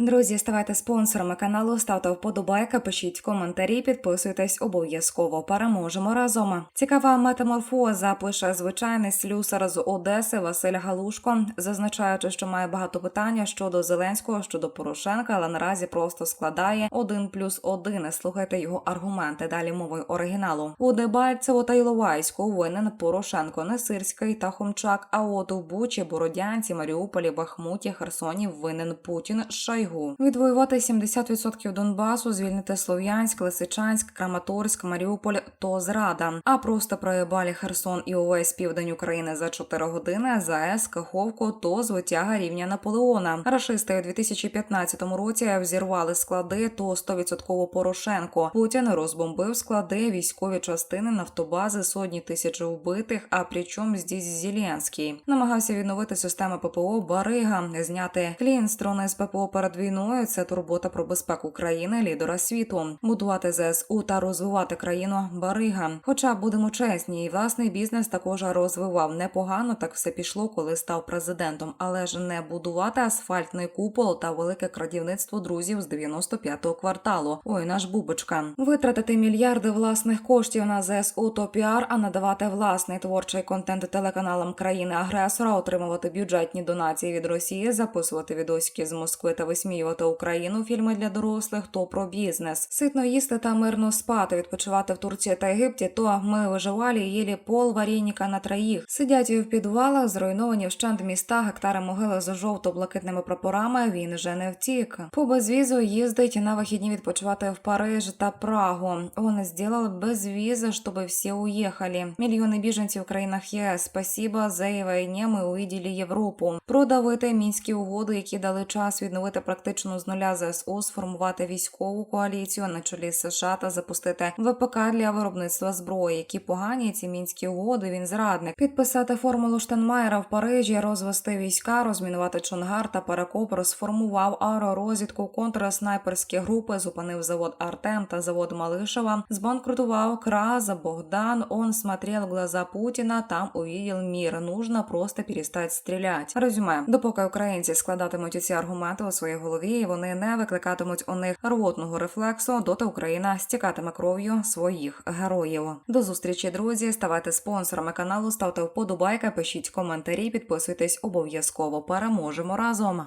Друзі, ставайте спонсорами каналу, ставте вподобайки, пишіть коментарі, підписуйтесь обов'язково. Переможемо разом. Цікава метаморфоза пише звичайний слюсар з Одеси Василь Галушко, зазначаючи, що має багато питання щодо Зеленського, щодо Порошенка, але наразі просто складає один плюс один. Слухайте його аргументи. Далі мовою оригіналу. У Дебальцево та Іловайську винен Порошенко, Несирський та Хомчак. А от у Бучі, Бородянці, Маріуполі, Бахмуті, Херсоні винен Путін Шойгу. Відвоювати 70% Донбасу, звільнити Слов'янськ, Лисичанськ, Краматорськ, Маріуполь то зрада. А просто проїбалі Херсон і увесь південь України за 4 години. ЗАЕС, Каховку то звитяга рівня Наполеона. Рашисти у 2015 році взірвали склади, то 100% Порошенко. Путін розбомбив склади, військові частини, нафтобази, сотні тисяч вбитих. А причому здесь Зеленський намагався відновити систему ППО Барига, зняти клінстрони з ППО перед війною. Це турбота про безпеку країни, лідера світу, будувати ЗСУ та розвивати країну Барига. Хоча будемо чесні, і власний бізнес також розвивав непогано. Так все пішло, коли став президентом, але ж не будувати асфальтний купол та велике крадівництво друзів з 95-го кварталу. Ой, наш бубочка. Витратити мільярди власних коштів на ЗСУ то піар, а надавати власний творчий контент телеканалам країни-агресора, отримувати бюджетні донації від Росії, записувати відосики з Москви та висміювати Україну, фільми для дорослих, то про бізнес. Ситно їсти та мирно спати, відпочивати в Турції та Єгипті, то ми виживалі і їлі пол варініка на троїх. Сидять в підвалах, зруйновані вщент міста, гектари могили з жовто-блакитними прапорами. Він же не втік. По безвізу їздить на вихідні відпочивати в Париж та Прагу. Он сделал без візы, щоб всі уїхали. Мільйони біженців в країнах ЄС. Спасіба за і війні ми увиділи Європу. Продавити мінські угоди, які дали час відновити практично з нуля ЗСУ, сформувати військову коаліцію на чолі США та запустити ВПК для виробництва зброї. Які погані ці мінські угоди. Він зрадник. Підписати формулу Штенмаєра в Парижі, розвести війська, розмінувати Чонгар та Перекоп, розформував аеророзвідку, контрснайперські групи, зупинив завод Артем та завод Малишева, збанкрутував Краза, Богдан. Он смотрел глаза Путіна, там увидел мир. Нужно просто перестать стрілять. Резюме, допоки українці складатимуть ці аргументи у голові, і вони не викликатимуть у них рвотного рефлексу, доти Україна стікатиме кров'ю своїх героїв. До зустрічі, друзі. Ставайте спонсорами каналу, ставте вподобайки, пишіть коментарі, підписуйтесь обов'язково. Переможемо разом.